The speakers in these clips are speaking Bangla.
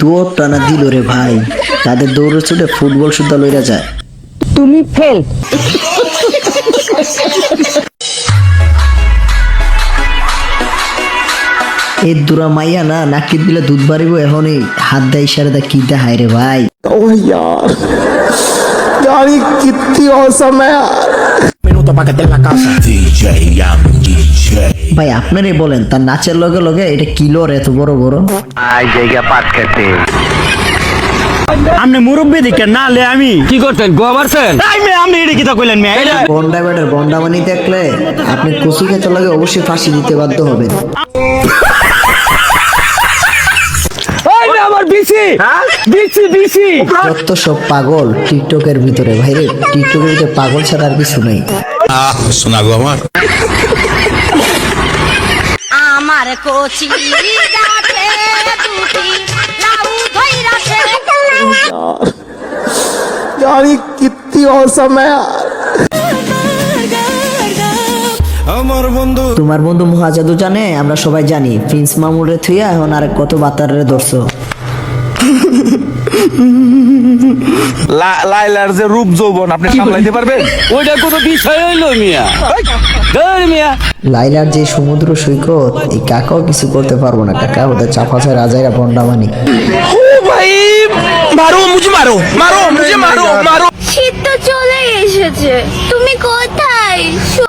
দৌড়টা না দিল রে ভাই তাদের দৌড়ে ছুটে ফুটবল সুদ্ধা লইরা যায় তুমি ফেল এই দুরা মাইয়া না নাকি দিলে দুধ বাড়িব এখনই হাত দেয় ইশারে দা কি দেখায় রে ভাই ओह यार यार ये कितनी औसम है यार DJ Young DJ. ভাই আপনারই বলেন তার নাচের লগে লগে এটা কিলোর এত বড় বড়? আপনি মুরব্বী দিকে না লে আমি। কি করতেন? গোয়া মারছেন? তাই মে আপনি এটা কি তা কইলেন মে বন্ডা ব্যাটার বন্ডা বানি দেখলে আপনি কুচি খেতে লাগে অবশ্যই ফাঁসি দিতে বাধ্য হবেন। ওই যে আমার বিসি। BC BC. যত সব পাগল টিকটকের ভিতরে ভাইরে টিকটকের ভিতরে পাগল ছাড়া আর কিছু নেই। Ah, শোনা গো আমার আমার কচি গাছে দুটি লাউ ধইরাছে यार ये कितनी औसम है यार তোমার বন্ধু মহাজাদু জানে আমরা সবাই জানি প্রিন্স মামুরে থুইয়া এখন আর কত বাতারে ধরছো লাইলার যে রূপ যৌবন আপনি সামলাইতে পারবেন? ওইটা কোনো বিষয় হইল মিয়া। ধর মিয়া। লাইলার যে সমুদ্র সৈকত এই কাকাও কিছু করতে পারব না কাকা ওদের চাপাছে রাজাইরা বন্ডা মানি ও ভাই মারো মুঝে মারো মারো মুঝে মারো মারো। শীত তো চলে এসেছে তুমি কোথায়?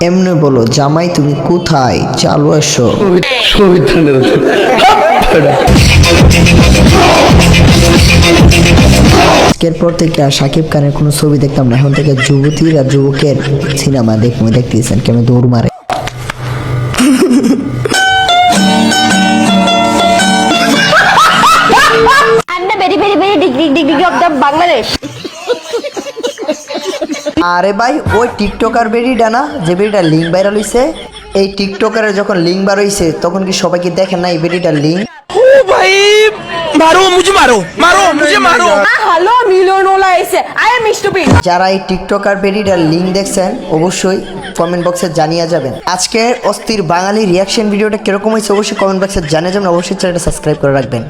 এমনি বলো জামাই তুমি কোথায়? চালু এসো। আজকের পর থেকে আর সাকিব খানের কোনো ছবি দেখতাম না। এখন থেকে যুবতীর আর যুবকের সিনেমা দেখব। দেখতেছেন কেমন দৌড় মারে। আরে ভাই ওই টিকটকার বেরিটা না যে বেরিটা লিঙ্ক ভাইরাল হইছে এই টিকটকারের যখন লিঙ্ক বার হইছে তখন কি সবাই কি দেখেন না এই বেরিটার লিঙ্ক ও ভাই মারো মুঝে মারো মারো। মুঝে মারো। হ্যালো মিলন ওলা এসে। আই এম স্টুপিড যারা এই টিকটকার বেরিটার লিংক দেখছেন অবশ্যই কমেন্ট বক্সে জানিয়ে যাবেন। আজকের অস্থির বাঙালি রিয়াকশন ভিডিওটা কীরকম হয়েছে অবশ্যই কমেন্ট বক্সে জানিয়ে যাবেন। অবশ্যই চ্যানেলটা সাবস্ক্রাইব করে রাখবেন।